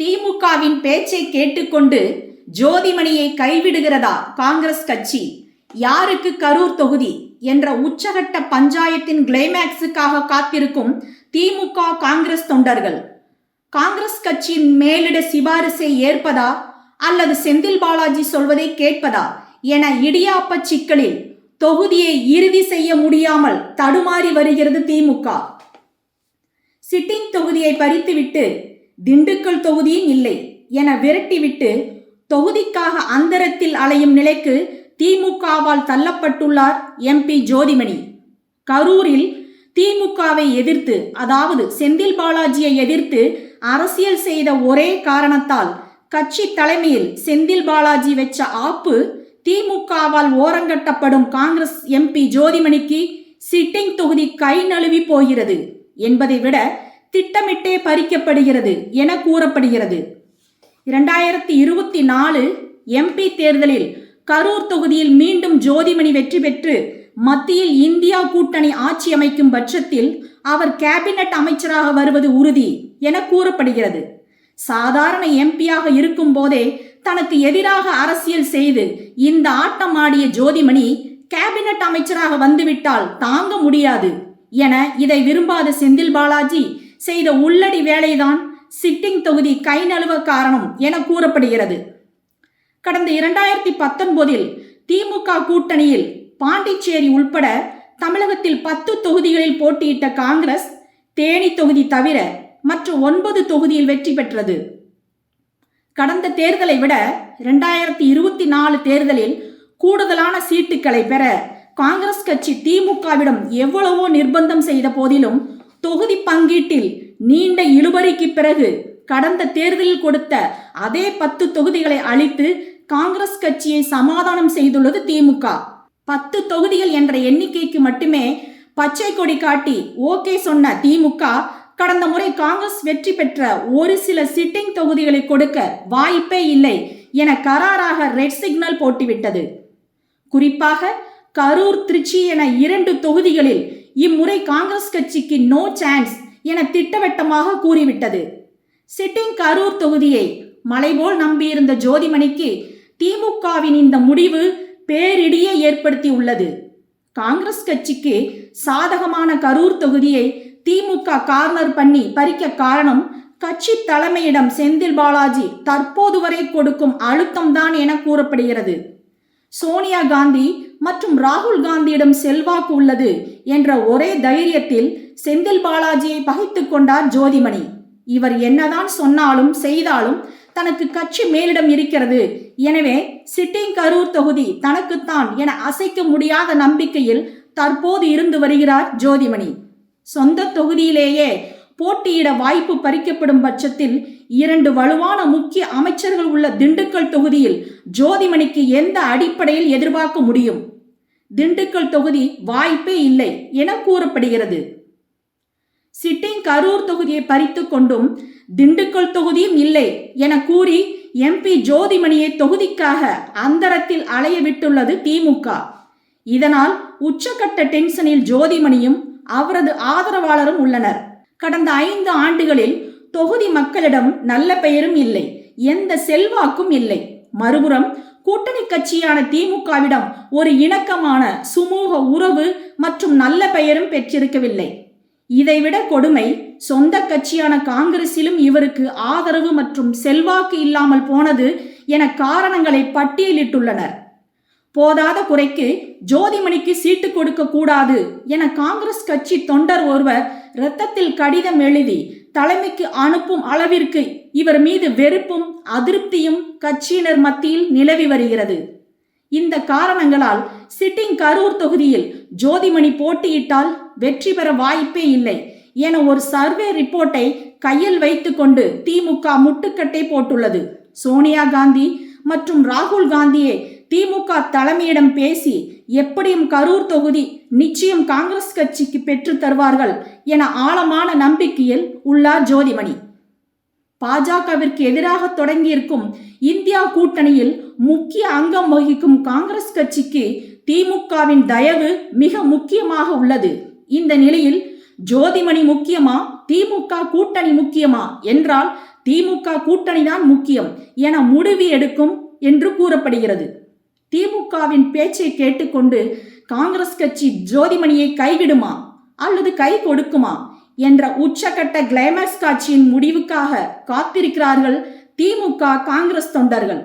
திமுகவின் பேச்சை கேட்டுக்கொண்டு ஜோதிமணியை கைவிடுகிறதா காங்கிரஸ் கட்சி? யாருக்கு கரூர் தொகுதி என்ற உச்சகட்ட பஞ்சாயத்தின் கிளைமேக்ஸுக்காக காத்திருக்கும் திமுக காங்கிரஸ் தொண்டர்கள்? காங்கிரஸ் கட்சியின் மேலிட சிபாரிசை ஏற்பதா அல்லது செந்தில் பாலாஜி சொல்வதை கேட்பதா என இடியாப்ப சிக்கலில் தொகுதியை இறுதி செய்ய முடியாமல் தடுமாறி வருகிறது திமுக. சிட்டிங் தொகுதியை பறித்துவிட்டு திண்டுக்கல் தொகுதியும் இல்லை என விரட்டிவிட்டு தொகுதிக்காக அந்தரத்தில் அலையும் நிலைக்கு திமுகவால் தள்ளப்பட்டுள்ளார் எம்பி ஜோதிமணி. கரூரில் திமுகவை எதிர்த்து அதாவது செந்தில் பாலாஜியை எதிர்த்து அரசியல் செய்த ஒரே காரணத்தால் கட்சி தலைமையில் செந்தில் பாலாஜி வச்ச ஆப்பு திமுகவால் ஓரங்கட்டப்படும் காங்கிரஸ் எம்பி ஜோதிமணிக்கு சிட்டிங் தொகுதி கை நழுவி போகிறது என்பதை விட திட்டமிட்டே பறிக்கப்படுகிறது என கூறப்படுகிறது. இரண்டாயிரத்தி இருபத்தி நாலு எம்பி தேர்தலில் கரூர் தொகுதியில் மீண்டும் ஜோதிமணி வெற்றி பெற்று மத்தியில் இந்தியா கூட்டணி ஆட்சி அமைக்கும் பட்சத்தில் அவர் கேபினட் அமைச்சராக வருவது உறுதி என கூறப்படுகிறது. சாதாரண எம்பியாக இருக்கும் போதே தனக்கு எதிராக அரசியல் செய்து இந்த ஆட்டம் ஆடிய ஜோதிமணி கேபினட் அமைச்சராக வந்துவிட்டால் தாங்க முடியாது என இதை விரும்பாத செந்தில் பாலாஜி செய்த உள்ளடி வேலைதான் சிட்டிங் தொகுதி கை நழுவ காரணம் என கூறப்படுகிறது. கடந்த இரண்டாயிரத்தி பத்தொன்பதில் திமுக கூட்டணியில் பாண்டிச்சேரி உள்பட தமிழகத்தில் பத்து தொகுதிகளில் போட்டியிட்ட காங்கிரஸ் தேனி தொகுதி தவிர மற்ற ஒன்பது தொகுதியில் வெற்றி பெற்றது. கடந்த தேர்தலை விட இரண்டாயிரத்தி இருபத்தி நாலு தேர்தலில் கூடுதலான சீட்டுகளை பெற காங்கிரஸ் கட்சி திமுகவிடம் எவ்வளவோ நிர்பந்தம் செய்த போதிலும் தொகுதி பங்கீட்டில் நீண்ட இழுபறிக்கு பிறகு கடந்த தேர்தலில் கொடுத்த அதே பத்து தொகுதிகளை அளித்து காங்கிரஸ் கட்சியை சமாதானம் செய்துள்ளது திமுக. பத்து தொகுதிகள் என்ற எண்ணிக்கைக்கு மட்டுமே பச்சை கொடி காட்டி ஓகே சொன்ன திமுக கடந்த முறை காங்கிரஸ் வெற்றி பெற்ற ஒரு சில சிட்டிங் தொகுதிகளை கொடுக்க வாய்ப்பே இல்லை என கராராக ரெட் சிக்னல் போட்டுவிட்டது. குறிப்பாக கரூர் திருச்சி என இரண்டு தொகுதிகளில் இம்முறை காங்கிரஸ் கட்சிக்கு நோ சான்ஸ் என திட்டவட்டமாக கூறிவிட்டது. சிட்டிங் கரூர் தொகுதியை மலைபோல் நம்பியிருந்த ஜோதிமணிக்கு திமுகவின் இந்த முடிவு பேரிடியை ஏற்படுத்தி உள்ளது காங்கிரஸ் கட்சிக்கு சாதகமான கரூர் தொகுதியை திமுக கார்னர் பண்ணி பறிக்க காரணம் கட்சி தலைமையிடம் செந்தில் பாலாஜி தற்போது வரை கொடுக்கும் அழுத்தம்தான் என கூறப்படுகிறது. சோனியா காந்தி மற்றும் ராகுல் காந்தியிடம் செல்வாக்கு உள்ளது என்ற ஒரே தைரியத்தில் செந்தில் பாலாஜியை பகைத்துக் கொண்டார் ஜோதிமணி. இவர் என்னதான் சொன்னாலும் செய்தாலும் தனக்கு கட்சி மேலிடம் இருக்கிறது. எனவே சிட்டிங் கரூர் தொகுதி தனக்குத்தான் என அசைக்க முடியாத நம்பிக்கையில் தற்போது இருந்து வருகிறார் ஜோதிமணி. சொந்த தொகுதியிலேயே போட்டியிட வாய்ப்பு பறிக்கப்படும் பட்சத்தில் இரண்டு வலுவான முக்கிய அமைச்சர்கள் உள்ள திண்டுக்கல் தொகுதியில் ஜோதிமணிக்கு எந்த அடிப்படையில் எதிர்பார்க்க முடியும்? திண்டுக்கல் தொகுதி வாய்ப்பே இல்லை என கூறப்படுகிறது. சிட்டிங் கரூர் தொகுதியை பறித்து கொண்டும் திண்டுக்கல் தொகுதியும் இல்லை என கூறி எம்பி ஜோதிமணியை தொகுதிக்காக அந்தரத்தில் அலைய விட்டுள்ளது திமுக. இதனால் உச்சக்கட்ட டென்ஷனில் ஜோதிமணியும் அவரது ஆதரவாளரும் உள்ளனர். கடந்த ஐந்து ஆண்டுகளில் தொகுதி மக்களிடம் நல்ல பெயரும் இல்லை எந்த செல்வாக்கும் இல்லை. மறுபுறம் கூட்டணி கட்சியான திமுகவிடம் ஒரு இணக்கமான சுமூக உறவு மற்றும் நல்ல பெயரும் பெற்றிருக்கவில்லை. இதைவிட கொடுமை சொந்த கட்சியான காங்கிரசிலும் இவருக்கு ஆதரவு மற்றும் செல்வாக்கு இல்லாமல் போனது என காரணங்களை பட்டியலிட்டுள்ளனர். போதாத குறைக்கு ஜோதிமணிக்கு சீட்டு கொடுக்க கூடாது என காங்கிரஸ் கட்சி தொண்டர் ஒருவர் இரத்தத்தில் கடிதம் எழுதி தலைமைக்கு அனுப்பும் அளவிற்கு இவர் மீது வெறுப்பும் அதிருப்தியும் கட்சியினர் மத்தியில் நிலவி வருகிறது. இந்த காரணங்களால் சிட்டிங் கரூர் தொகுதியில் ஜோதிமணி போட்டியிட்டால் வெற்றி பெற வாய்ப்பே இல்லை என ஒரு சர்வே ரிப்போர்ட்டை கையில் வைத்துக்கொண்டு திமுக முட்டுக்கட்டை போட்டுள்ளது. சோனியா காந்தி மற்றும் ராகுல் காந்தியே திமுக தலைமையிடம் பேசி எப்படியும் கரூர் தொகுதி நிச்சயம் காங்கிரஸ் கட்சிக்கு பெற்று தருவார்கள் என ஆழமான நம்பிக்கையில் உள்ளார் ஜோதிமணி. பாஜகவிற்கு எதிராக தொடங்கியிருக்கும் இந்தியா கூட்டணியில் முக்கிய அங்கம் வகிக்கும் காங்கிரஸ் கட்சிக்கு திமுகவின் தயவு மிக முக்கியமாக உள்ளது. இந்த நிலையில் ஜோதிமணி முக்கியமா திமுக கூட்டணி முக்கியமா என்றால் திமுக கூட்டணிதான் முக்கியம் என முடிவு எடுக்கும் என்று கூறப்படுகிறது. திமுகவின் பேச்சை கேட்டுக்கொண்டு காங்கிரஸ் கட்சி ஜோதிமணியை கைவிடுமா அல்லது கை கொடுக்குமா என்ற உச்சகட்ட கிளைமேக்ஸ் காட்சியின் முடிவுக்காக காத்திருக்கிறார்கள் திமுக காங்கிரஸ் தொண்டர்கள்.